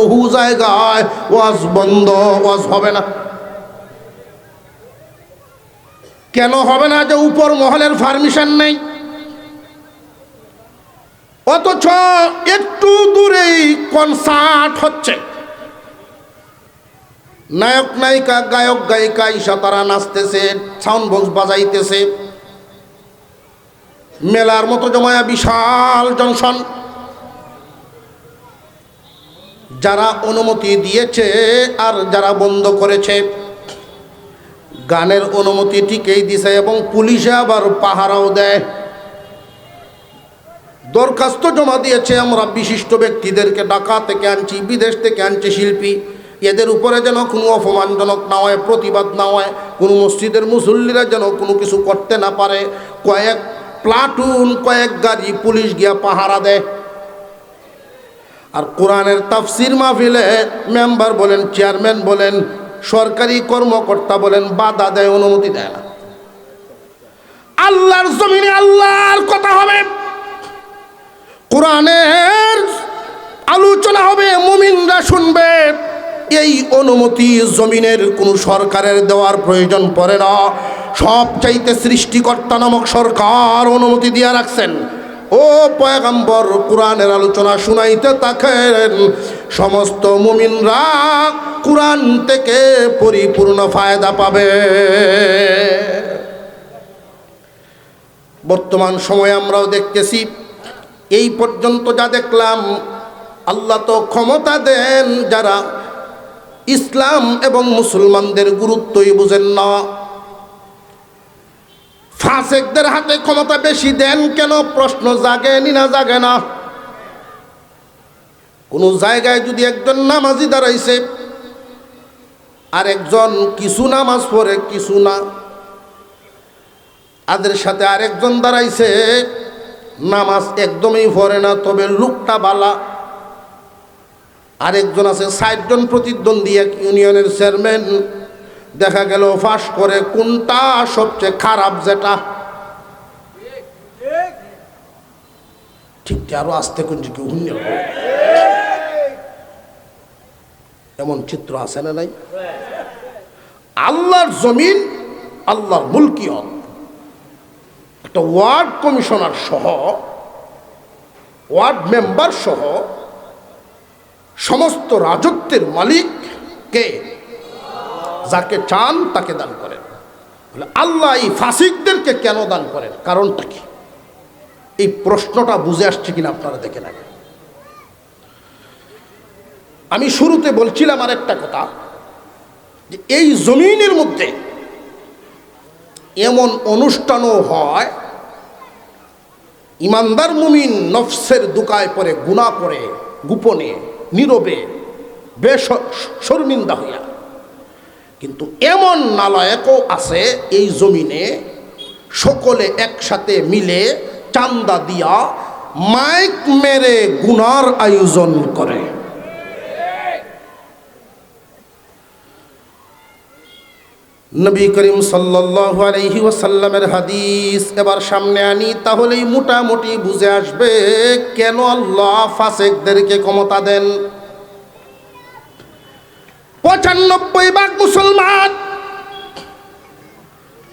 বহু জায়গায় ওয়াজ বন্ধ, ওয়াজ হবে না। কেন হবে না যে উপর মহলের পারমিশন নেই? অথচ একটু দূরেই কনসার্ট হচ্ছে। নায়ক, নায়িকা, গায়ক, গায়িকা ঈশা তারা নাচতেছে সাউন্ড বক্স বাজাইতেছে। মেলার মতো জমায়া বিশাল জংশন যারা অনুমতি দিয়েছে আর যারা বন্ধ করেছে। গানের অনুমতি ঠিকই দিছে এবং পুলিশে আবার পাহারাও দেয়। দরখাস্ত জমা দিয়েছে আমরা বিশিষ্ট ব্যক্তিদেরকে ঢাকা থেকে আনছি, বিদেশ থেকে আনছি শিল্পী। এদের উপরে যেন কোনো অপমানজনক না হয়, প্রতিবাদ না হয়, কোনো মসজিদের মুসল্লিরা যেন কোনো কিছু করতে না পারে। কয়েক প্লাটুন কয়েক গাড়ি পুলিশ গিয়া পাহারা দেয়। আর কোরআনের তাফসির মাহফিলে মেম্বার বলেন, চেয়ারম্যান বলেন, সরকারি কর্মকর্তা বলেন, বাধা দেয়, অনুমতি দেয় না। আল্লাহর জমিনে আল্লাহর কথা হবে। কোরআনের আলোচনা হবে, মুমিনরা শুনবে। এই অনুমতি জমিনের কোনো সরকারের দেওয়ার প্রয়োজন পড়ে না। সব চাইতে সৃষ্টিকর্তা নামক সরকার অনুমতি দিয়ে রাখছেন। ও পয়গম্বর, কোরআনের আলোচনা শুনাইতে থাকেন। সমস্ত মুমিনরা কোরআন থেকে পরিপূর্ণ ফায়দা পাবে। বর্তমান সময়ে আমরাও দেখতেছি, এই পর্যন্ত যা দেখলাম, আল্লাহ তো ক্ষমতা দেন যারা ইসলাম এবং মুসলমানদের গুরুত্বই বুঝেন না। ফাসেকদের হাতে ক্ষমতা বেশি দেন কেন? প্রশ্ন জাগে নি জাগে না? কোনো জায়গায় যদি একজন নামাজি দাঁড়াইছে আর একজন কিছু নামাজ পড়ে, কিছু না, তাদের সাথে আরেকজন দাঁড়াইছে, নামাজ একদমই পড়ে না, তবে লুকটা বালা। আরেকজন আছে ষাটজন প্রতিদ্বন্দ্বী, এক ইউনিয়নের চেয়ারম্যান। দেখা গেল ফাঁস করে কোনটা সবচেয়ে খারাপ যেটা? ঠিক আরও আসতে কোন এমন চিত্র আছে না নাই? আল্লাহর জমিন, আল্লাহর মুলকিয়ত একটা ওয়ার্ড কমিশনার সহ, ওয়ার্ড মেম্বার সহ, সমস্ত রাজত্বের মালিক কে? যাকে চান তাকে দান করেন। আল্লাহ এই ফাসিকদেরকে কেন দান করেন? কারণটা কি? এই প্রশ্নটা বুঝে আসছে কিনা আপনারা দেখে নেবেন আমি শুরুতে বলছিলাম আর একটা কথা, যে এই জমিনের মধ্যে এমন অনুষ্ঠানও হয়, ইমানদার মুমিন নফসের দুকায় পরে গুণা করে গোপনে, নীরবে, বেশ শর্মিন্দা হইয়া। কিন্তু এমন নালায়কও আছে, এই জমিনে সকলে একসাথে মিলে চান্দা দিয়া মাইক মেরে গুনার আয়োজন করে। নবী করিম ওয়াসাল্লামের হাদিস এবার সামনে আনি, তাহলেই মোটামুটি বুঝে আসবে কেন আল্লাহ ফাসেকদেরকে ক্ষমতা দেন। পঁচানব্বই ভাগ মুসলমান।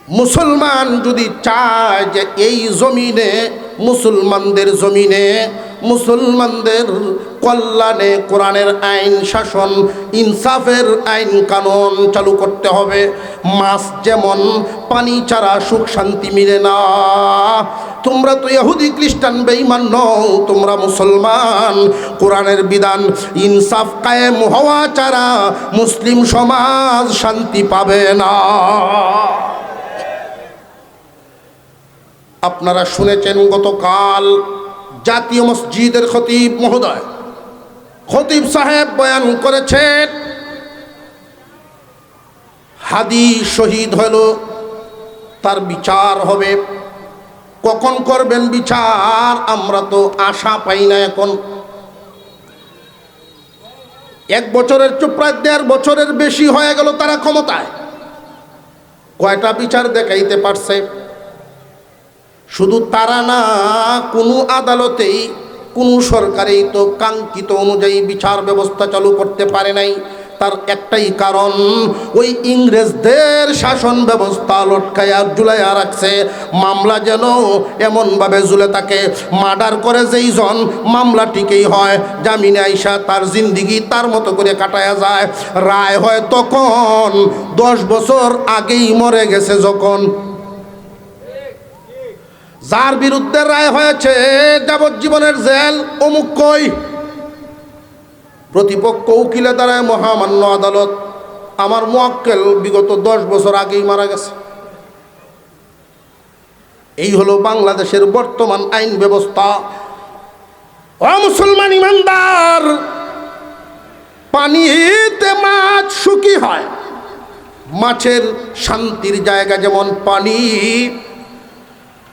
মুসলমান যদি চায় যে এই জমিনে মুসলমানদের জমিনে মুসলমানদের কল্যাণে কোরআনের আইন শাসন, ইনসাফের আইন কানুন চালু করতে হবে। মাছ যেমন পানি ছাড়া সুখ শান্তি মিলে না। তোমরা তো ইহুদি, খ্রিস্টান, বেঈমান নও, তোমরা মুসলমান। কোরআনের বিধান ইনসাফ কায়েম হওয়া ছাড়া মুসলিম সমাজ শান্তি পাবে না। আপনারা শুনেছেন গতকাল জাতীয় মসজিদের খতিব মহোদয়। খতিব সাহেব বয়ান করেছেন, হাদি শহীদ হল, তার বিচার হবে। কখন করবেন বিচার? আমরা তো আশা পাই না এখন। এক বছরের চুপ প্রায় দেড় বছরের বেশি হয়ে গেল তারা ক্ষমতায়। কয়টা বিচার দেখাইতে পারছে? শুধু তারা না, কোনো আদালতেই, কোনো সরকারই তো কাঙ্ক্ষিত অনুযায়ী বিচার ব্যবস্থা চালু করতে পারে নাই। তার একটাই কারণ, ওই ইংরেজদের শাসন ব্যবস্থা লটকায়া জুলাইয়া রাখছে। মামলা যেন এমনভাবে জুলে তাকে মার্ডার করে যেই জন, মামলা ঠিকই হয়, জামিনে আইসা তার জিন্দিগি তার মতো করে কাটায়া যায়। রায় হয় তখন, দশ বছর আগেই মরে গেছে যখন যার বিরুদ্ধে রায় হয়েছে যাবজ্জীবনের জেল, অমুক কই? প্রতিপক্ষ উকিলে দ্বারায় মহামান্য আদালত আমার মোয়াক্কেল বিগত দশ বছর আগেই মারা গেছে। এই হলো বাংলাদেশের বর্তমান আইন ব্যবস্থা। মুসলমান ইমানদার, পানিতে মাছ সুখী হয়। মাছের শান্তির জায়গা যেমন পানি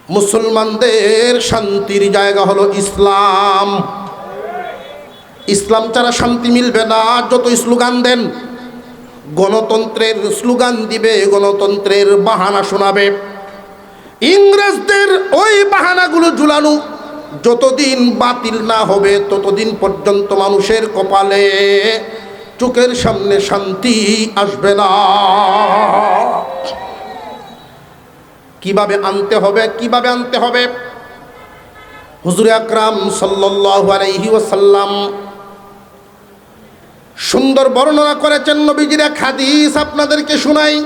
মুসলমানদের শান্তির জায়গা হলো ইসলাম। ইসলাম ছাড়া শান্তি মিলবে না, যত স্লোগান দেন, গণতন্ত্রের স্লোগান দিবে, গণতন্ত্রের বাহানা শোনাবে। ইংরেজদের ওই বাহানাগুলো ঝুলানো, যতদিন বাতিল না হবে, ততদিন পর্যন্ত মানুষের কপালে চোখের সামনে শান্তি আসবে না। কীভাবে আনতে হবে, কীভাবে আনতে হবে? হুজুর আকরাম সাল্লাল্লাহু আলাইহি ওয়াসাল্লাম সুন্দর বর্ণনা করেছেন নবীজির এক হাদিস, আপনাদেরকে শোনাই।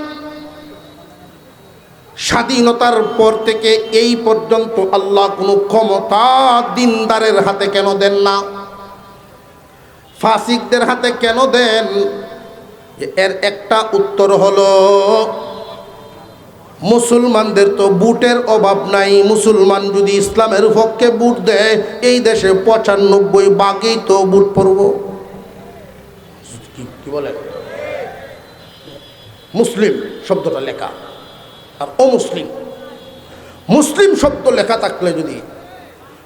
স্বাধীনতার পর থেকে এই পর্যন্ত আল্লাহ কোনো ক্ষমতা দিনদারের হাতে কেন দেন না? ফাসিকদের হাতে কেন দেন? এর একটা উত্তর হলো মুসলমানদের তো বুটের অভাব নাই। মুসলমান যদি ইসলামের পক্ষে বুট দেয়, এই দেশে পঁচানব্বই বাঘেই তো বুট পড়ব কি- কি বলে? মুসলিম শব্দটা লেখা। আর অমুসলিম। মুসলিম শব্দ লেখা থাকলে যদি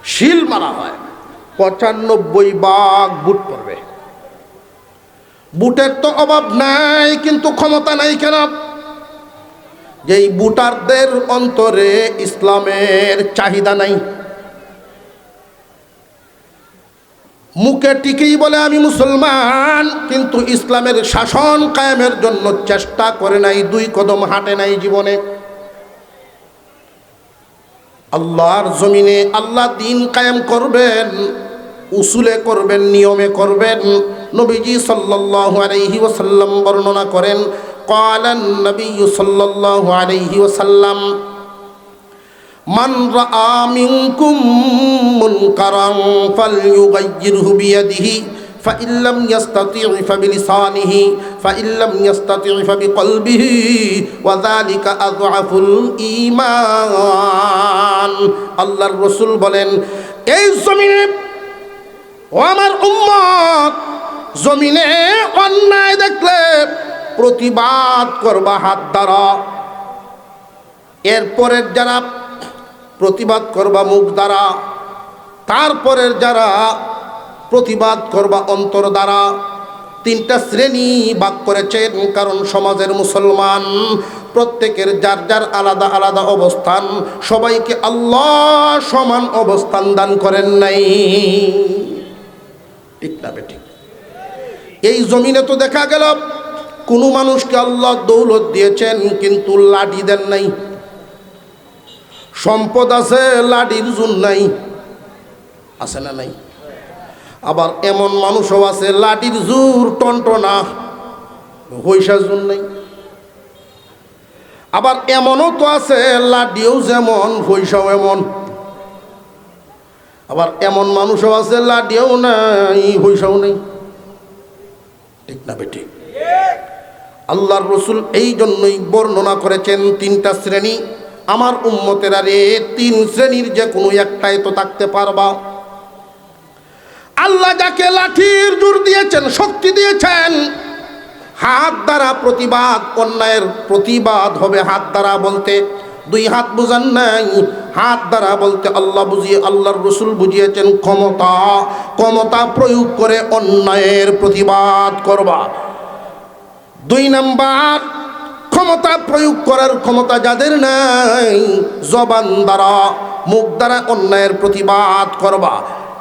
শিল মারা হয়, পঁচানব্বই বাঘ বুট পড়বে বুটের তো অভাব নাই, কিন্তু ক্ষমতা নাই কেন? যেই বুটারদের অন্তরে ইসলামের চাহিদা নাই। মুখে টিকেই বলে আমি মুসলমান, কিন্তু ইসলামের শাসন কায়েমের জন্য চেষ্টা করে নাই, দুই কদম হাঁটে নাই জীবনে। আল্লাহর জমিনে আল্লাহ দিন কায়েম করবেন, উসুলে করবেন, নিয়মে করবেন। নবীজি সাল্লাল্লাহু আলাইহি ওয়াসাল্লাম বর্ণনা করেন قال النبي صلى الله عليه وسلم من رأى منكم منكرا فليغيره بيده فإن لم يستطع فبلسانه فإن لم يستطع فبقلبه وذلك أضعف الإيمان الله الرسول বলেন এই জমিনে ও আমার উম্মত জমিনে অন্যায় দেখলে প্রতিবাদ করবা হাত দ্বারা। এরপরের যারা প্রতিবাদ করবা মুখ দ্বারা, তারপরের যারা প্রতিবাদ করবা অন্তর দ্বারা, তিনটা শ্রেণি ভাগ করেছেন, কারণ সমাজের মুসলমান প্রত্যেকের যার যার আলাদা আলাদা অবস্থান, সবাইকে আল্লাহ সমান অবস্থান দান করেন নাই। ঠিক না বেঠিক এই জমিনে তো দেখা গেল কোনো মানুষকে আল্লাহ দৌলত দিয়েছেন, কিন্তু লাঠি দেন নাই। সম্পদ আছে লাঠির জুন নাই। আছে না নাই? আবার এমন মানুষও আছে লাঠির জোর টনটনা হইসা জুন নাই। আবার এমনও তো আছে লাঠিও যেমন হইসাও এমন। আবার এমন মানুষও আছে লাঠিও নাই হইসাও নেই। ঠিক না বেঠিক? আল্লাহর রসুল এই জন্যই বর্ণনা করেছেন তিনটা শ্রেণি। আমার উম্মতেরা রে, তিন শ্রেণির যে কোনো একটাই তো থাকতে পারবা। আল্লাহ যাকে লাঠির জোর দিয়েছেন, শক্তি দিয়েছেন, হাত দ্বারা প্রতিবাদ, অন্যায়ের প্রতিবাদ হবে হাত দ্বারা বলতে। দুই হাত বুঝান নাই, হাত দ্বারা বলতে আল্লাহ বুঝিয়ে, আল্লাহর রসুল বুঝিয়েছেন ক্ষমতা। ক্ষমতা প্রয়োগ করে অন্যায়ের প্রতিবাদ করবা। দুই নাম্বার, ক্ষমতা প্রয়োগ করার ক্ষমতা যাদের নাই, জবান দ্বারা, মুখ দ্বারা অন্যায়ের প্রতিবাদ করবা।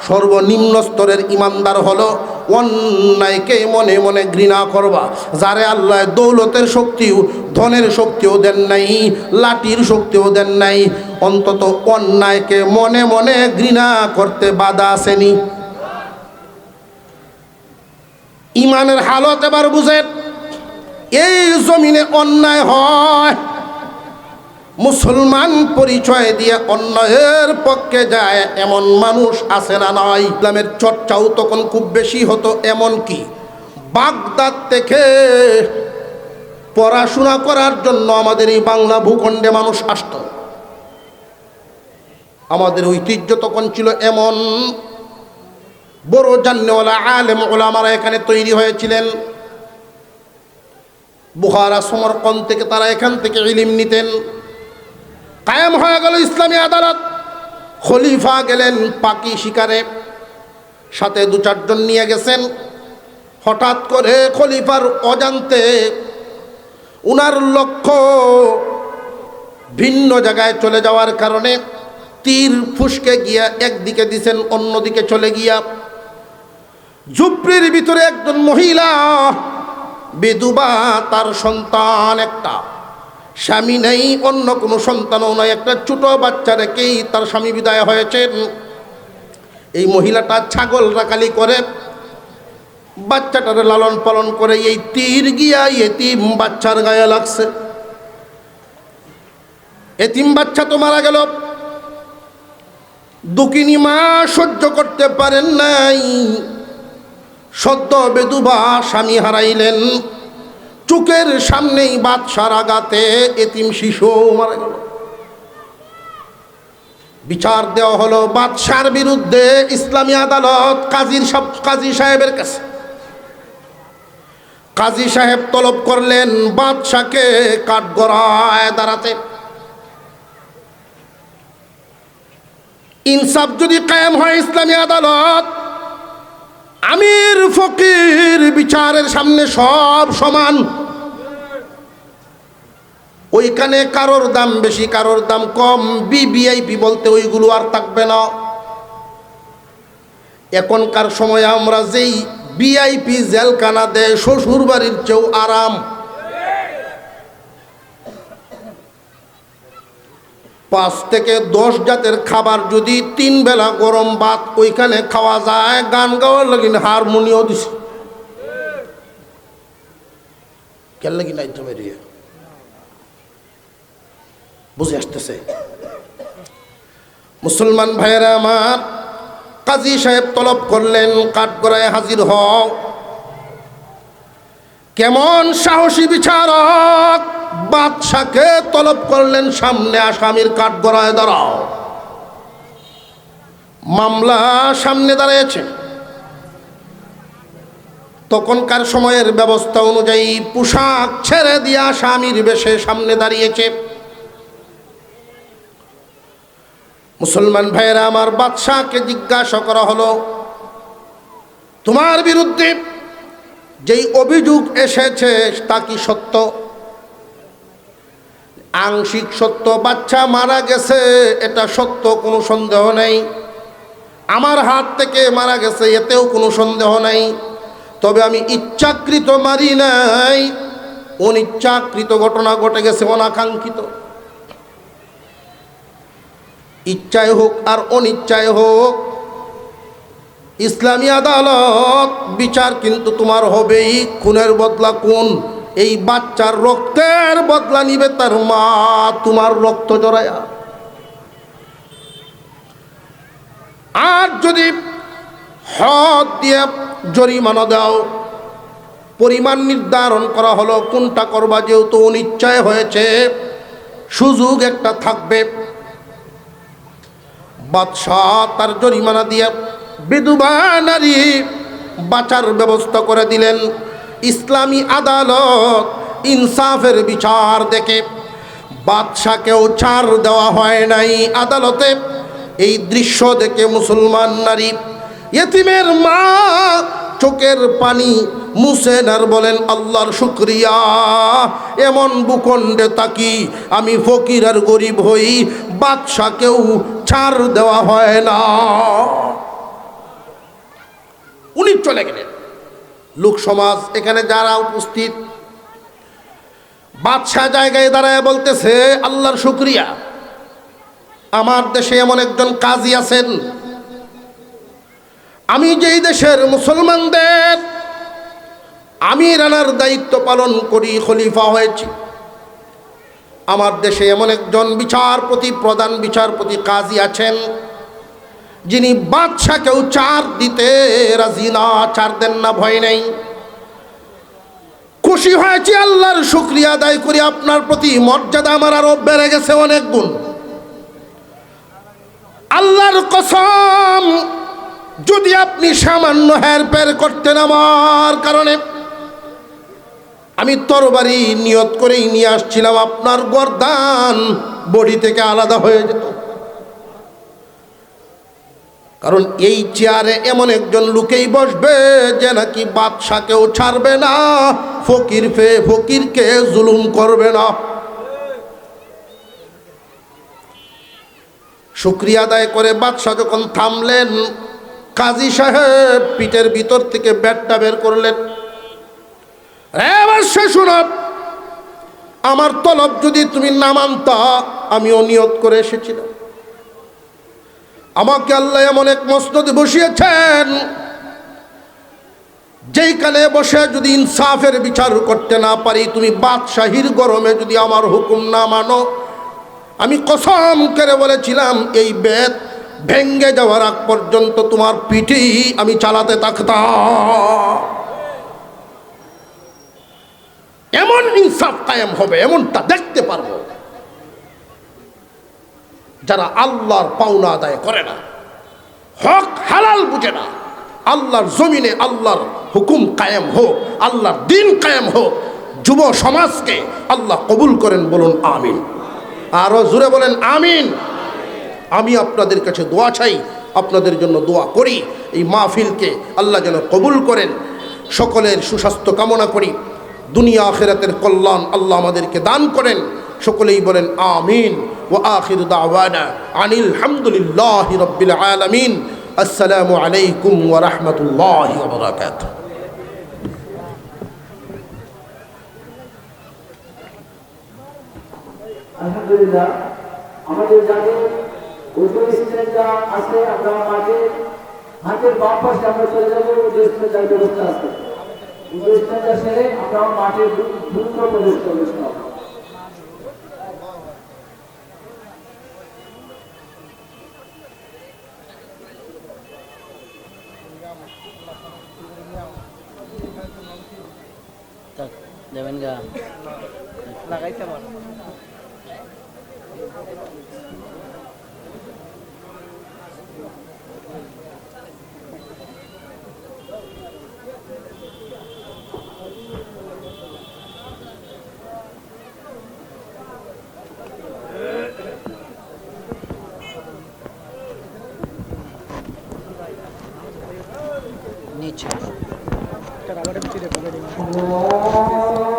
সর্বনিম্ন স্তরের ইমানদার হলো অন্যায়কে মনে মনে ঘৃণা করবা। যারে আল্লাহ দৌলতের শক্তিও, ধনের শক্তিও দেন নাই, লাঠির শক্তিও দেন নাই, অন্তত অন্যায়কে মনে মনে ঘৃণা করতে বাধা আসেনি। ইমানের হালত এবার বুঝেন। এই জমিনে অন্যায় হয়। মুসলমান পরিচয় দিয়ে অন্যায়ের পক্ষে যায়, এমন মানুষ আছে না নয় ইসলামের চর্চাও তখন খুব বেশি হতো, এমন কি? বাগদাদ থেকে পড়াশোনা করার জন্য আমাদের এই বাংলা ভূখণ্ডে মানুষ আসতো। আমাদের ঐতিহ্য তখন ছিল এমন। বড় জান্নেওয়ালা আলেম ওলামারা এখানে তৈরি হয়েছিলেন। বুহারা সমরকন থেকে তারা এখান থেকে ইলিম নিতেন। কায়েম হয়ে গেল ইসলামী আদালত। খলিফা গেলেন পাকি শিকারে। সাথে দু চারজন নিয়ে গেছেন। হঠাৎ করে খলিফার অজান্তে উনার লক্ষ্য ভিন্ন জায়গায় চলে যাওয়ার কারণে তীর ফুসকে গিয়া একদিকে দিছেন, অন্যদিকে চলে গিয়া। ঝুপড়ির ভিতরে একজন মহিলা বেদুবা তার সন্তান একটা। স্বামী নেই, অন্য কোনো সন্তানও নয় একটা ছোট বাচ্চা রেখেই তার স্বামী বিদায় হয়েছেন। এই মহিলাটা ছাগল রাখালি করে। বাচ্চাটারে লালন পালন করে এই তীর গিয়া এতিম বাচ্চার গায়ে লাগছে। এতিম বাচ্চা তো মারা গেল। দুকিনি মা সহ্য করতে পারেন নাই। সদ্য বেদুবা স্বামী হারাইলেন। চুকের সামনেই বাদশার আগাতে এতিম শিশু মারা গেল। বিচার দেওয়া হলো বাদশার বিরুদ্ধে ইসলামী আদালত কাজীর সব কাজী সাহেবের কাছে। কাজী সাহেব তলব করলেন বাদশাকে কাঠগড়ায় দাঁড়াতে। ইনসাফ যদি কায়েম হয় ইসলামী আদালত আমির ফকির বিচারের সামনে সব সমান। ওইখানে কারোর দাম বেশি, কারোর দাম কম। বিবিআইপি বলতে ওইগুলো আর থাকবে না। এখনকার সময় আমরা যেই বিআইপি জেলখানা দেয় শ্বশুর বাড়ির চেয়েও আরাম। পাঁচ থেকে দশ জাতের খাবার যদি তিন বেলা গরম ভাত ওইখানে খাওয়া যায়, গান গাওয়ার লাগিন হারমোনিও দিছে। কেন লাগি নাই তো বেরিয়ে বুঝে আসতেছে। মুসলমান ভাইয়েরা আমার, কাজী সাহেব তলব করলেন, কাঠগড়ায় হাজির হও। কেমন সাহসী বিচারক বাদশাকে তলব করলেন সামনে আসামির কাঠগড়ায় দাঁড়াও। মামলা সামনে দাঁড়িয়েছে। তখনকার সময়ের ব্যবস্থা অনুযায়ী পোশাক ছেড়ে দিয়ে স্বামীর বেশে সামনে দাঁড়িয়েছে। মুসলমান ভাইয়েরা, আমার বাদশাহকে জিজ্ঞাসা করা হলো, তোমার বিরুদ্ধে যেই অভিযোগ এসেছে তা কি সত্য? আংশিক সত্য, বাচ্চা মারা গেছে, এটা সত্য, কোনো সন্দেহ নেই। আমার হাত থেকে মারা গেছে, এতেও কোনো সন্দেহ নেই। তবে আমি ইচ্ছাকৃত মারি নাই। অনিচ্ছাকৃত ঘটনা ঘটে গেছে, অনাকাঙ্ক্ষিত। ইচ্ছায় হোক আর অনিচ্ছায় হোক, ইসলামী আদালত বিচার কিন্তু তোমার হবেই, খুনের বদলা কোন? এই বাচ্চার রক্তের বদলা নিবে তার মা, তোমার রক্ত জড়ায়া। আর যদি হদ দিয়ে জরিমানা দাও, পরিমাণ নির্ধারণ করা হলো, কোনটা করবা যেহেতু অনিচ্ছায় হয়েছে, সুযোগ একটা থাকবে। বাদশাহ তার জরিমানা দিয়ে বিধবা নারী বাঁচার ব্যবস্থা করে দিলেন। ইসলামী আদালত ইনসাফের বিচার দেখে। বাদশাকেও ছাড় দেওয়া হয় নাই আদালতে। এই দৃশ্য দেখে মুসলমান নারী ইয়েতিমের মা চোখের পানি মুসেন আর বলেন, আল্লাহর শুক্রিয়া। এমন ভূখণ্ডে তাকি আমি ফকির আর গরিব হই, বাদশাকেও ছাড় দেওয়া হয় না। উনি চলে গেলেন। লোক সমাজ, এখানে যারা উপস্থিত, বাদশাহ জায়গায় দাঁড়ায় বলতেছে, আল্লাহর শুক্রিয়া। আমার দেশে এমন একজন কাজী আছেন। আমি যেই দেশের মুসলমানদের আমি রানার দায়িত্ব পালন করি, খলিফা হয়েছি। আমার দেশে এমন একজন বিচারপতি, প্রধান বিচারপতি কাজী আছেন। যিনি বাদশাকেও চার দিতে রাজি না, চার দেন না, ভয় নেই। খুশি হয়েছি, আল্লাহর শুক্রিয়া আদায় করি, আপনার প্রতি মর্যাদা আমার আরও বেড়ে গেছে অনেক গুণ। আল্লাহর কসম, যদি আপনি সামান্য হেরপের করতেন আমার কারণে, আমি তরবারি নিয়ত করেই নিয়ে আসছিলাম, আপনার গরদান বডি থেকে আলাদা হয়ে যেত। কারণ এই চেয়ারে এমন একজন লোকেই বসবে যে নাকি বাদশাকেও ছাড়বে না, ফকির ফে ফকিরকে জুলুম করবে না। শুক্রিয়া আদায় করে বাদশাহ যখন থামলেন, কাজী সাহেব পিঠের ভিতর থেকে ব্যাটটা বের করলেন। রে বাদশাহ শুনো, আমার তলব যদি তুমি না মানতা, আমিও নিয়ত করে এসেছিলাম। আমাকে আল্লাহ এমন এক মসনদে বসিয়েছেন, যেইখানে বসে যদি ইনসাফের বিচার করতে না পারি, তুমি বাদশাহীর গরমে যদি আমার হুকুম না মানো, আমি কসম করে বলেছিলাম, এই বেদ ভেঙ্গে যাওয়ার আগ পর্যন্ত তোমার পিঠেই আমি চালাতে থাকতাম। এমন ইনসাফ কায়েম হবে, এমনটা দেখতে পারব। যারা আল্লাহর পাওনা আদায় করে না, হক হালাল বুঝে না, আল্লাহর জমিনে আল্লাহর হুকুম কায়েম হোক, আল্লাহর দিন কায়েম হোক, যুব সমাজকে আল্লাহ কবুল করেন বলুন আমিন। আরও জুড়ে বলেন আমিন। আমি আপনাদের কাছে দোয়া চাই, আপনাদের জন্য দোয়া করি, এই মাহফিলকে আল্লাহ যেন কবুল করেন, সকলের সুস্বাস্থ্য কামনা করি, দুনিয়া আখেরাতের কল্যাণ আল্লাহ আমাদেরকে দান করেন সকলেই বলেন আমিন ও আখির দাওয়ানা আনিল হামদুলিল্লাহ রব্বিল আলামিন আসসালামু আলাইকুম ওয়া রাহমাতুল্লাহি ওয়া বারাকাতুহু আলহামদুলিল্লাহ আমাদের যাদের উদ্যোগ স্ট্যান্ডটা আছে আমরা মাঠে হাতের বাম পাশে আমরা চলে যাবো উদ্যোগ স্ট্যান্ডার ব্যবস্থা আছে উদ্যোগ স্ট্যান্ডটা সেরে আমরা মাঠে দ্রুত প্রবেশ প্রবেশ করবো নিচে আল্লাহ